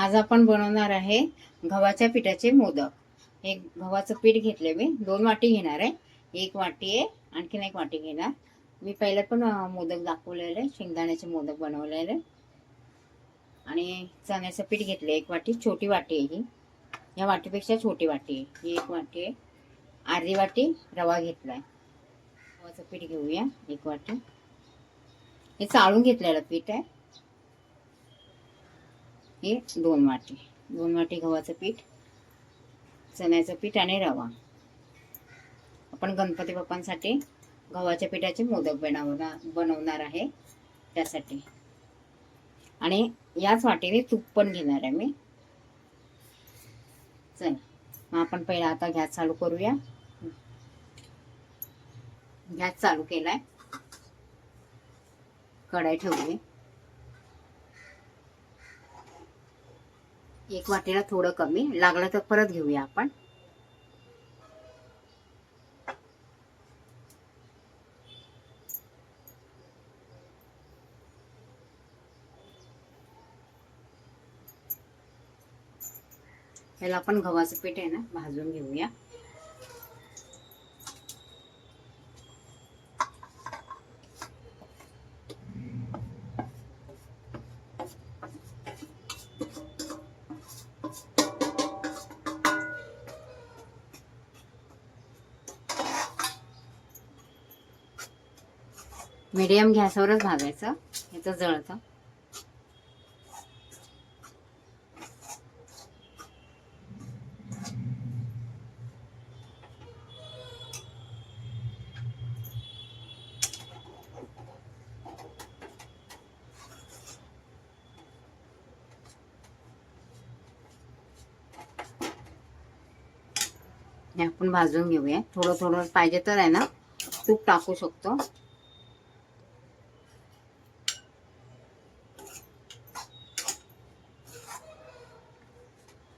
आज आपण बनवणार आहे गव्हाच्या पिठाचे मोदक. एक गव्हाचं पीठ घेतलं मी. दोन वाटी घेणार आहे. एक वाटी आहे आणखीन एक वाटी घेणार. मी पहिलं पण मोदक मोदक दाखवलेले शेंगदाण्याचे मोदक बनवलेले. आणि चण्याचं पीठ घेतलं एक वाटी. छोटी वाटी आहे ही. या वाटीपेक्षा छोटी वाटी आहे. ही एक वाटी आहे. अर्धी वाटी रवा घेतला आहे गव्हाचं पीठ घेऊया एक वाटी. हे चाळून घेतलेलं पीठ आहे. हे दोन वाटी. दोन वाटी गव्हाचं पीठ चण्याचं पीठ आणि रवा. आपण गणपती बाप्पांसाठी गव्हाच्या पिठाचे मोदक बनवणार बनवणार आहे त्यासाठी. आणि याच वाटीने तूप पण घेणार आहे मी. चल मग आपण पहिला आता गॅस चालू करूया. गॅस चालू केलाय. कढाई ठेवली एक वाटीला थोडं कमी. लागलं तर परत घेऊया आपण. याला आपण गव्हाचं पीठ आहे ना भाजून घेऊया. मीडियम गॅसवरच भाजायचं याचं जळतं. हे आपण भाजून घेऊया. थोडं थोडं पाहिजे तर आहे ना तूप टाकू शकतो.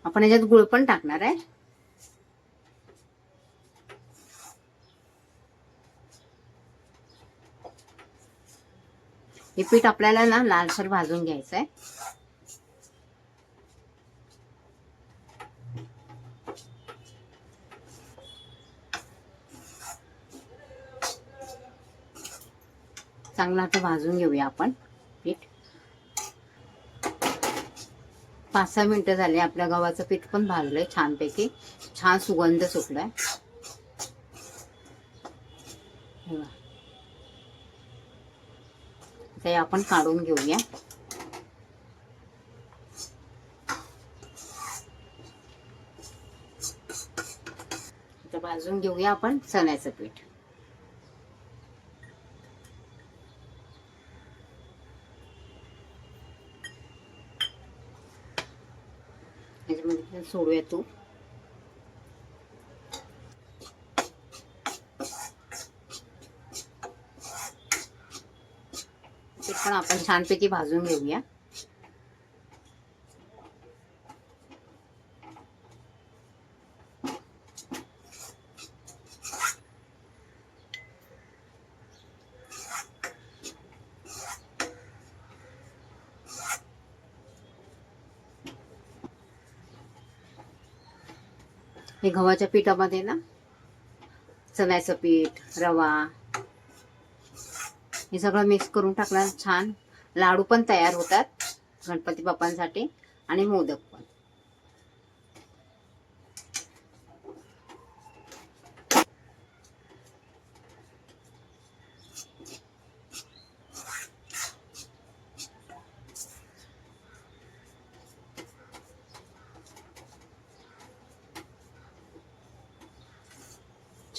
आपण याच्यात गुळ पण टाकणार आहे. हे पीठ आपल्याला ना लालसर भाजून घ्यायचं आहे चांगलं आता भाजून घेऊया आपण पीठ पाच सहा मिनटं झाले. आपल्या गव्हाचं पीठ पण भाजलंय छानपैकी. छान सुगंध सुटलाय. ते आपण काढून घेऊया. आता भाजून घेऊया आपण चण्याचं पीठ. सोडूया तूप ते पण आपण छानपैकी भाजून घेऊया. हे गव्हाच्या पिठामध्ये ना चण्याचं पीठ रवा हे सगळं मिक्स करून टाकलं. छान लाडू पण तयार होतात गणपती बाप्पांसाठी आणि मोदक पण.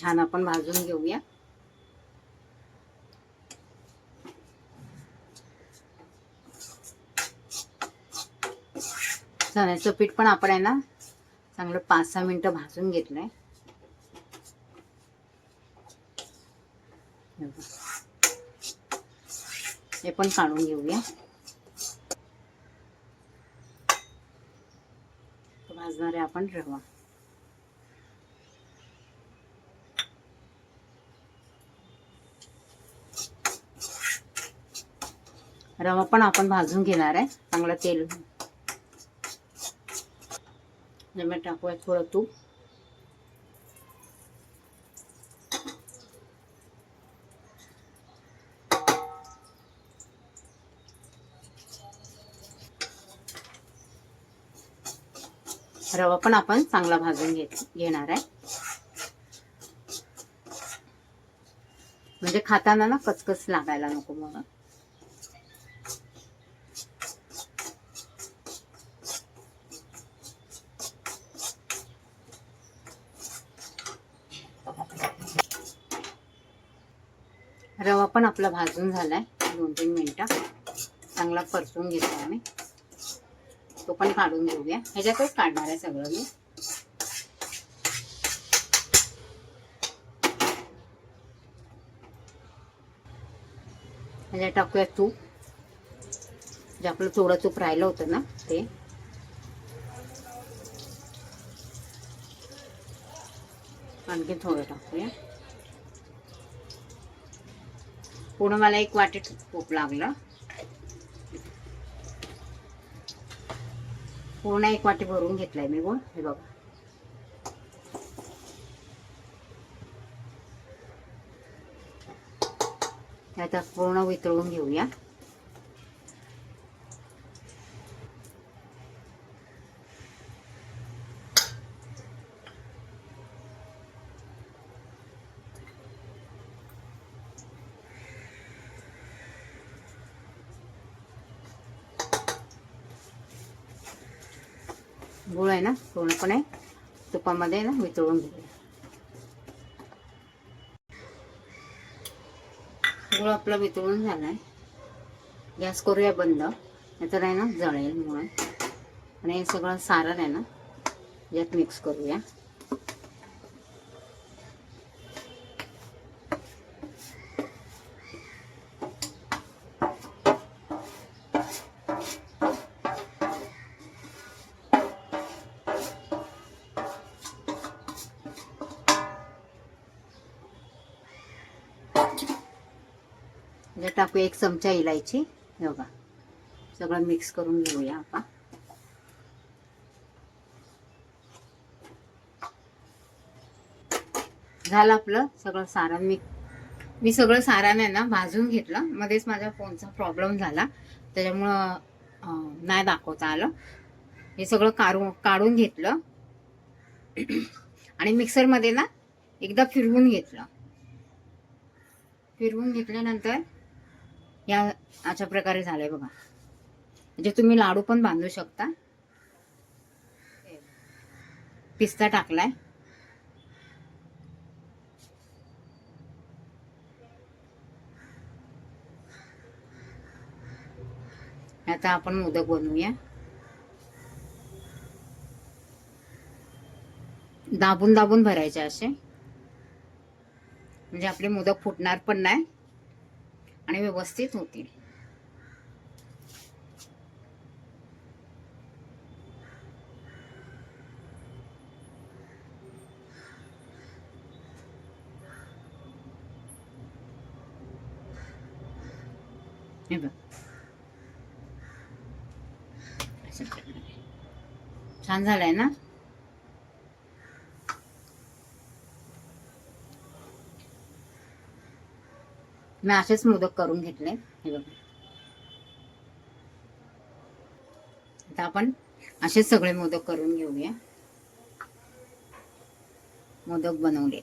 छान आपण भाजून घेऊया. चण्याचं पीठ पण आपण आहे ना चांगलं पाच सहा मिनिटं भाजून घेतलंय. हे पण काढून घेऊया. भाजणारे आपण रवा. रवा पण आपण भाजून घेणार आहे. चांगलं तेल. त्याच्यामध्ये टाकूया थोडं तूप. रवा पण आपण चांगला भाजून घेत घेणार आहे. म्हणजे खाताना ना कचकच लागायला नको म्हणून. रवा पण आपला भाजून झाला आहे दोन तीन मिनिटं. चांगला परतून घेतो आम्ही. तो पण काढून घेऊया. ह्याच्यातच काढणार आहे सगळं मी. ह्याच्यात टाकूया तूप. जे आपलं थोडं तूप राहिलं होतं ना ते. आणखी थोडं टाकूया. पूर्ण मला एक वाटी तूप लागलं. पूर्ण एक वाटी भरून घेतलाय मी गुण हे बघा. आता पूर्ण वितळून घेऊया. गुळ आहे ना पूर्णपणे तुपामध्ये ना वितळून घेऊया गुळ आपला वितळून झालाय. गॅस करूया बंद नाहीतर आहे ना जळेल म्हणून. आणि हे सगळं सारण आहे ना यात मिक्स करूया. म्हणजे टाकूया एक चमचा इलायची. हे बघा. सगळं मिक्स करून घेऊया आपण झालं आपलं सगळं सारण मी मी सगळं सारण आहे ना भाजून घेतलं. मध्येच माझ्या फोनचा प्रॉब्लेम झाला. त्याच्यामुळं नाही दाखवता आलं. हे सगळं काढून काढून घेतलं. आणि मिक्सरमध्ये ना एकदा फिरवून घेतलं. फिरवून घेतल्यानंतर या अशा प्रकारे झालंय बघा. म्हणजे तुम्ही लाडू पण बांधू शकता. पिस्ता टाकलाय. आता आपण मोदक बनवूया. दाबून दाबून भरायचे असे. म्हणजे आपले मोदक फुटणार पण नाही. आणि व्यवस्थित होतील. हे बघ. छान झालंय ना? मी असेच मोदक करून घेतले. हे बघा. आता आपण असेच सगळे मोदक करून घेऊया. मोदक बनवले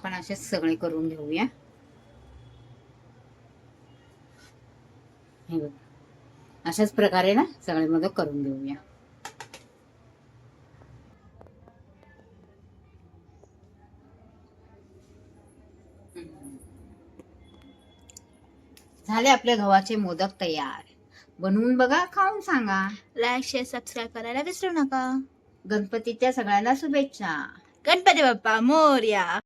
आपण असेच सगळे करून घेऊया. हे बघ. अशाच प्रकारे ना सगळे मोदक करून घेऊया. झाले आपले गव्हाचे मोदक तयार. बनवून बघा खाऊन सांगा. लाईक शेअर सबस्क्राईब करायला विसरू नका. गणपतीच्या सगळ्यांना शुभेच्छा. गणपती बाप्पा मोर्या.